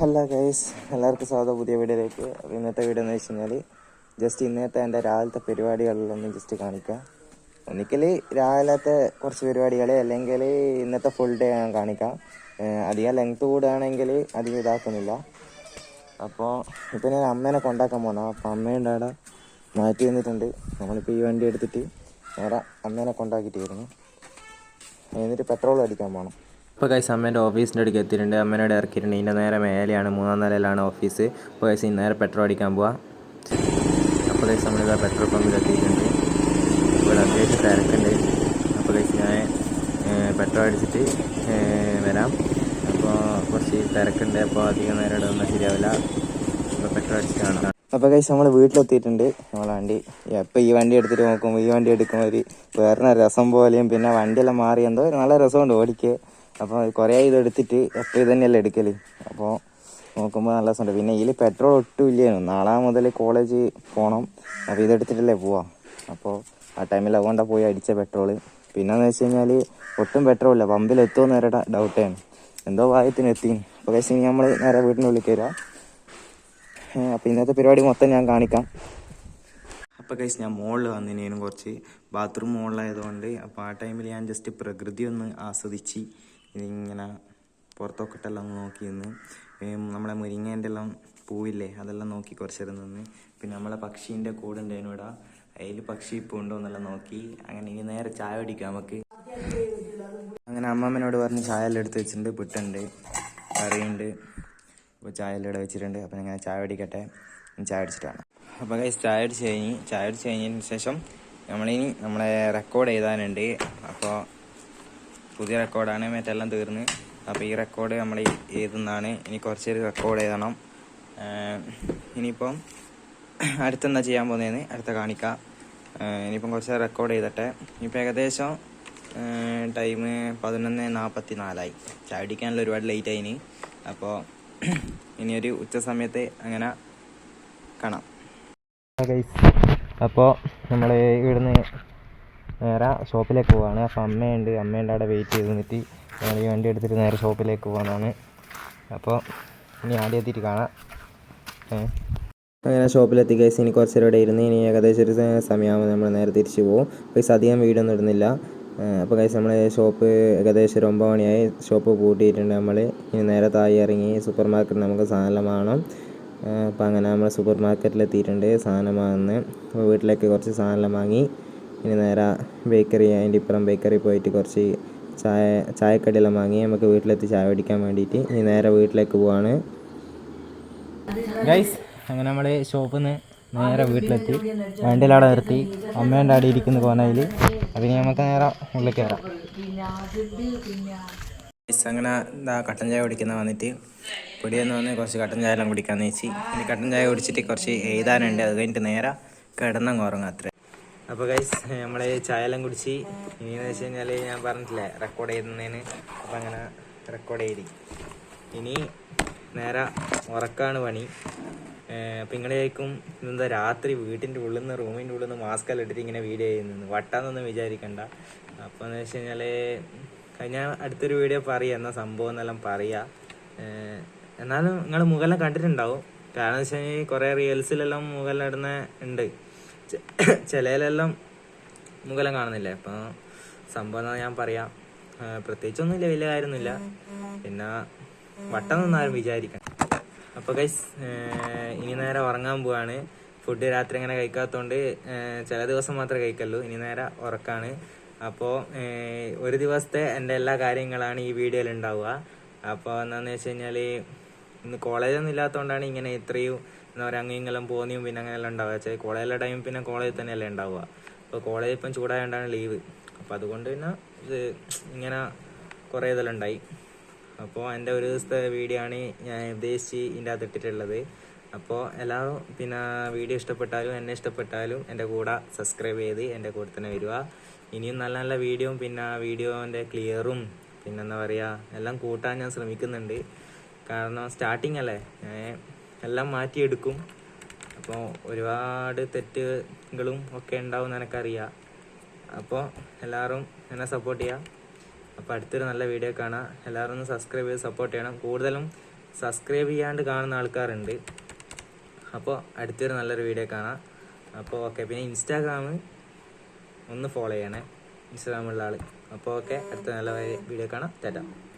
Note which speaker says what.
Speaker 1: Hello guys എല്ലാവർക്കും സ്വാഗതം പുതിയ വീഡിയോയിലേക്ക്. അപ്പോൾ ഇന്നത്തെ വീഡിയോ എന്ന് വെച്ച് കഴിഞ്ഞാൽ ജസ്റ്റ് ഇന്നത്തെ എന്റെ രാവിലത്തെ പരിപാടികളിലൊന്ന് ജസ്റ്റ് കാണിക്കാം. ഒന്നിക്കൽ രാവിലത്തെ കുറച്ച് പരിപാടികൾ അല്ലെങ്കിൽ ഇന്നത്തെ ഫുൾ ഡേ ഞാൻ കാണിക്കാം. അധികം ലെങ്ത് കൂടുകയാണെങ്കിൽ അധികം ഇതാക്കുന്നില്ല. അപ്പോൾ ഇപ്പോൾ ഞാൻ അമ്മേനെ കൊണ്ടാക്കാൻ പോകണം അപ്പോൾ അമ്മയുണ്ട് അവിടെ മാറ്റി വന്നിട്ടുണ്ട് നമ്മളിപ്പോൾ ഈ വണ്ടി എടുത്തിട്ട് നേരെ അമ്മേനെ കൊണ്ടാക്കിയിട്ട് വരുന്നു എന്നിട്ട് പെട്രോൾ അടിക്കാൻ പോകണം ഇപ്പോൾ കൈസ് അമ്മേന്റെ ഓഫീസിന്റെ അടുക്ക് എത്തിയിട്ടുണ്ട്. അമ്മേനോട് ഇറക്കിയിട്ടുണ്ട്. ഇതിന്റെ നേരെ മേലെയാണ് മൂന്നാം നിലയിലാണ് ഓഫീസ് ഇപ്പോൾ കൈസ് ഇന്ന് നേരെ പെട്രോൾ അടിക്കാൻ പോവാം. അപ്പോൾ കൈസ് നമ്മളിതാ പെട്രോൾ പമ്പിൽ എത്തിയിട്ടുണ്ട്. ഇവിടെ അത്യാവശ്യം തിരക്കുണ്ട്. അപ്പോൾ കൈസ് ഞാൻ പെട്രോൾ അടിച്ചിട്ട് വരാം. അപ്പോൾ കുറച്ച് തിരക്കുണ്ട്. അപ്പോൾ അധികം നേരം ഇവിടെ വന്നാൽ ശരിയാവില്ല. അപ്പോൾ പെട്രോൾ അടിച്ച് കാണാം. അപ്പോൾ കൈസ് നമ്മൾ വീട്ടിലെത്തിയിട്ടുണ്ട്. നമ്മളെ വണ്ടി എപ്പോൾ ഈ വണ്ടി എടുത്തിട്ട് നോക്കുമ്പോൾ ഈ വണ്ടി എടുക്കുമ്പോൾ ഒരു വേറെ രസം പോലെയും പിന്നെ വണ്ടിയെല്ലാം മാറി. എന്തോ നല്ല രസമുണ്ട് ഓടിക്കുക അപ്പോൾ കുറേ ഇത് എടുത്തിട്ട് എപ്പോൾ ഇത് തന്നെയല്ലേ എടുക്കൽ. അപ്പോൾ നോക്കുമ്പോൾ നല്ല രസമുണ്ട്. പിന്നെ ഇതിൽ പെട്രോൾ ഒട്ടും ഇല്ലായിരുന്നു നാളെ മുതൽ കോളേജ് പോകണം അപ്പോൾ ഇതെടുത്തിട്ടല്ലേ പോവാം. അപ്പോൾ ആ ടൈമിൽ അതുകൊണ്ടാണ് പോയി അടിച്ച പെട്രോൾ പിന്നെന്ന് വെച്ച് കഴിഞ്ഞാൽ ഒട്ടും പെട്രോൾ ഇല്ല. പമ്പിൽ എത്തുമോ നേരെ ഡൗട്ടാണ് എന്തോ ഭാഗ്യത്തിന് എത്തി അപ്പോൾ കഴിച്ച് ഇനി നമ്മൾ നേരെ വീട്ടിനുള്ളിൽ കയറാം അപ്പോൾ ഇന്നത്തെ പരിപാടി മൊത്തം ഞാൻ കാണിക്കാം. അപ്പോൾ കൈസ് ഞാൻ മുകളിൽ വന്നിനേനും കുറച്ച്. ബാത്റൂം മുകളിലായതുകൊണ്ട് അപ്പോൾ ആ ടൈമിൽ ഞാൻ ജസ്റ്റ് പ്രകൃതി ഒന്ന് ആസ്വദിച്ച് ഇതിങ്ങനെ പുറത്തൊക്കെട്ടെല്ലാം ഒന്ന് നോക്കി നിന്ന് നമ്മളെ മുരിങ്ങേന്റെ എല്ലാം പൂവില്ലേ അതെല്ലാം നോക്കി കുറച്ച് നേരം നിന്ന്. പിന്നെ നമ്മളെ പക്ഷീന്റെ കൂടെ ഉണ്ടായിരുന്നു ഇവിടെ അതിൽ പക്ഷി ഇപ്പോൾ ഉണ്ടോ എന്നെല്ലാം നോക്കി. അങ്ങനെ ഇനി നേരെ ചായ കുടിക്കാം നമുക്ക്. അങ്ങനെ അമ്മമ്മനോട് പറഞ്ഞ് ചായ എല്ലാം എടുത്ത് വെച്ചിട്ടുണ്ട് പുട്ടുണ്ട് കറിയുണ്ട്. അപ്പോൾ ചായ എല്ലാം ഇവിടെ വെച്ചിട്ടുണ്ട്. അപ്പം ഞാൻ ചായ കുടിക്കട്ടെ. ഇനി ചായ അടിച്ചിട്ടാണ് അപ്പോൾ കൈ ചായ അടിച്ച് കഴിഞ്ഞ് ചായ അടിച്ച് കഴിഞ്ഞതിന് ശേഷം നമ്മളിനി നമ്മളെ റെക്കോർഡ് എഴുതാനുണ്ട്. അപ്പോൾ പുതിയ റെക്കോർഡാണ് മറ്റെല്ലാം തീർന്ന്. അപ്പോൾ ഈ റെക്കോർഡ് നമ്മൾ എഴുതുന്നതാണ്. ഇനി കുറച്ചൊരു റെക്കോർഡ് എഴുതണം. ഇനിയിപ്പം അടുത്തെന്താ ചെയ്യാൻ പോകുന്നതെന്ന് അടുത്ത കാണിക്കാം. ഇനിയിപ്പം കുറച്ച് റെക്കോർഡ് ചെയ്തിട്ടെ ഇനിയിപ്പോൾ ഏകദേശം ടൈം പതിനൊന്ന് നാൽപ്പത്തി നാലായി ചായ അടിക്കാനുള്ള ഒരുപാട് ലേറ്റ് ആയിന് അപ്പോൾ ഇനിയൊരു ഉച്ച സമയത്ത് അങ്ങനെ കാണാം. അപ്പോൾ നമ്മൾ ഇവിടുന്ന് നേരെ ഷോപ്പിലേക്ക് പോവാണ്. അപ്പോൾ അമ്മയുണ്ട്. അമ്മേന്റെ അവിടെ വെയിറ്റ് ചെയ്ത് നിന്നിട്ട് ഞങ്ങൾ ഈ വണ്ടി എടുത്തിട്ട് നേരെ ഷോപ്പിലേക്ക് പോകുന്നതാണ് അപ്പോൾ ഇനി ആദ്യം എത്തിയിട്ട് കാണാം. അങ്ങനെ ഷോപ്പിലെത്തി കേസ് ഇനി കുറച്ച് നേരം ഇരുന്ന് ഇനി ഏകദേശം ഒരു സമയമാകുമ്പോൾ നമ്മൾ നേരെ തിരിച്ചു പോകും പൈസ അധികം വീടൊന്നും ഇടുന്നില്ല. അപ്പോൾ കഴിച്ച് നമ്മൾ ഷോപ്പ് ഏകദേശം ഒരു ഒമ്പത് മണിയായി. ഷോപ്പ് പൂട്ടിയിട്ടുണ്ട് നമ്മൾ ഇനി നേരെ താഴെ ഇറങ്ങി സൂപ്പർ മാർക്കറ്റ് നമുക്ക് സാധനം വാങ്ങണം. അപ്പോൾ അങ്ങനെ നമ്മൾ സൂപ്പർ മാർക്കറ്റിൽ എത്തിയിട്ടുണ്ട് സാധനം വാങ്ങുന്നത്. അപ്പോൾ വീട്ടിലേക്ക് കുറച്ച് സാധനം വാങ്ങി. ഇനി നേരെ ബേക്കറി അതിന്റെ ഇപ്പുറം ബേക്കറി പോയിട്ട് കുറച്ച് ചായ ചായക്കടിയെല്ലാം വാങ്ങി നമുക്ക് വീട്ടിലെത്തി ചായ കുടിക്കാൻ വേണ്ടിയിട്ട് ഇനി നേരെ വീട്ടിലേക്ക് പോവാണ്. ഗൈസ് അങ്ങനെ നമ്മൾ ഷോപ്പിൽ നിന്ന് നേരെ വീട്ടിലെത്തി. വണ്ടിയിലവിടെ നിർത്തി. അമ്മേന്റെ അവിടെ ഇരിക്കുന്ന കോനയിൽ അപ്പം നമുക്ക് നേരെ ഉള്ളിൽ കയറാം. അങ്ങനെ എന്താ കട്ടൻ ചായ കുടിക്കുന്ന വന്നിട്ട് പൊടിയെന്ന് വന്ന് കുറച്ച് കട്ടൻ ചായ എല്ലാം കുടിക്കാമെന്ന് വെച്ച് ഇനി കട്ടൻ ചായ കുടിച്ചിട്ട് കുറച്ച് എഴുതാനുണ്ട്. അത് കഴിഞ്ഞിട്ട് നേരെ കിടന്നങ്ങ് ഉറങ്ങാം അത്ര. അപ്പോൾ ഗൈസ് നമ്മൾ ചായ എല്ലാം കുടിച്ച് ഇനിയെന്ന് വെച്ച് കഴിഞ്ഞാൽ ഞാൻ പറഞ്ഞിട്ടില്ലേ റെക്കോർഡ് ചെയ്യുന്നതിന്. അപ്പം അങ്ങനെ റെക്കോർഡ് ചെയ്തി. ഇനി നേരെ ഉറക്കാണ് പണി. അപ്പം നിങ്ങളേക്കും എന്താ രാത്രി വീട്ടിന്റെ ഉള്ളിൽ നിന്ന് റൂമിന്റെ ഉള്ളിൽ നിന്ന് മാസ്ക് എല്ലാം ഇട്ടിട്ട് ഇങ്ങനെ വീഡിയോ ചെയ്യുന്നു വട്ടാന്നൊന്നും വിചാരിക്കണ്ട. അപ്പോൾ എന്ന് വെച്ച് കഴിഞ്ഞാൽ ഞാൻ അടുത്തൊരു വീഡിയോ പറയാം എന്നാ സംഭവം എന്നെല്ലാം പറയാ. എന്നാലും നിങ്ങൾ മുകളിലെ കണ്ടിട്ടുണ്ടാവും. കാരണം എന്ന് വെച്ച് കഴിഞ്ഞാൽ കുറേ റീൽസിലെല്ലാം മുകളിലിടുന്ന ഉണ്ട്. ചിലയിലെല്ലാം മുഖലം കാണുന്നില്ലേ? അപ്പം സംഭവം ഞാൻ പറയാം. പ്രത്യേകിച്ചൊന്നുമില്ല വലിയ കാര്യമൊന്നുമില്ല. പിന്നെ വട്ടം ആരും വിചാരിക്കണം. അപ്പോൾ കൈസ് ഇനി നേരെ ഉറങ്ങാൻ പോവാണ്. ഫുഡ് രാത്രി അങ്ങനെ കഴിക്കാത്തതുകൊണ്ട് ചില ദിവസം മാത്രമേ കഴിക്കുള്ളൂ. ഇനി നേരെ ഉറക്കാണ്. അപ്പോൾ ഒരു ദിവസത്തെ എന്റെ എല്ലാ കാര്യങ്ങളാണ് ഈ വീഡിയോയിൽ ഉണ്ടാവുക. അപ്പോൾ എന്താണെന്ന് വെച്ച് കഴിഞ്ഞാൽ ഇന്ന് കോളേജൊന്നും ഇല്ലാത്തതുകൊണ്ടാണ് ഇങ്ങനെ ഇത്രയും എന്താ പറയുക അങ്ങ് പോകുന്നതും പിന്നെ അങ്ങനെയെല്ലാം ഉണ്ടാവുക. വെച്ചാൽ കോളേജിലെ ടൈം പിന്നെ കോളേജിൽ തന്നെയല്ലേ ഉണ്ടാവുക. അപ്പോൾ കോളേജ് ഇപ്പം ചൂടായതുകൊണ്ടാണ് ലീവ്. അപ്പോൾ അതുകൊണ്ട് പിന്നെ ഇത് ഇങ്ങനെ കുറേ ഇതെല്ലാം ഉണ്ടായി. അപ്പോൾ എന്റെ ഒരു ദിവസത്തെ വീഡിയോ ആണ് ഞാൻ ഉദ്ദേശിച്ച് ഇതിന്റെ അകത്ത് ഇട്ടിട്ടുള്ളത്. അപ്പോൾ എല്ലാവരും പിന്നെ വീഡിയോ ഇഷ്ടപ്പെട്ടാലും എന്നെ ഇഷ്ടപ്പെട്ടാലും എന്റെ കൂടെ സബ്സ്ക്രൈബ് ചെയ്ത് എന്റെ കൂടെ തന്നെ വരിക. ഇനിയും നല്ല നല്ല വീഡിയോയും പിന്നെ വീഡിയോന്റെ ക്ലിയറും പിന്നെന്താ പറയുക എല്ലാം കൂട്ടാൻ ഞാൻ ശ്രമിക്കുന്നുണ്ട്. കാരണം സ്റ്റാർട്ടിങ് അല്ലേ? ഞാൻ എല്ലാം മാറ്റിയെടുക്കും. അപ്പോൾ ഒരുപാട് തെറ്റുകളും ഒക്കെ ഉണ്ടാവും എനിക്കറിയാം അപ്പോൾ എല്ലാവരും എന്നെ സപ്പോർട്ട് ചെയ്യുക അപ്പോൾ അടുത്തൊരു നല്ല വീഡിയോ കാണാം. എല്ലാവരും ഒന്ന് സബ്സ്ക്രൈബ് ചെയ്ത് സപ്പോർട്ട് ചെയ്യണം. കൂടുതലും സബ്സ്ക്രൈബ് ചെയ്യാണ്ട് കാണുന്ന ആൾക്കാരുണ്ട്. അപ്പോൾ അടുത്തൊരു നല്ലൊരു വീഡിയോ കാണാം. അപ്പോൾ ഓക്കെ പിന്നെ ഇൻസ്റ്റാഗ്രാം ഒന്ന് ഫോളോ ചെയ്യണേ. ഇൻസ്റ്റാഗ്രാമുള്ള ആൾ അപ്പോൾ ഓക്കെ അടുത്ത നല്ല വീഡിയോ കാണാം. ടാറ്റ.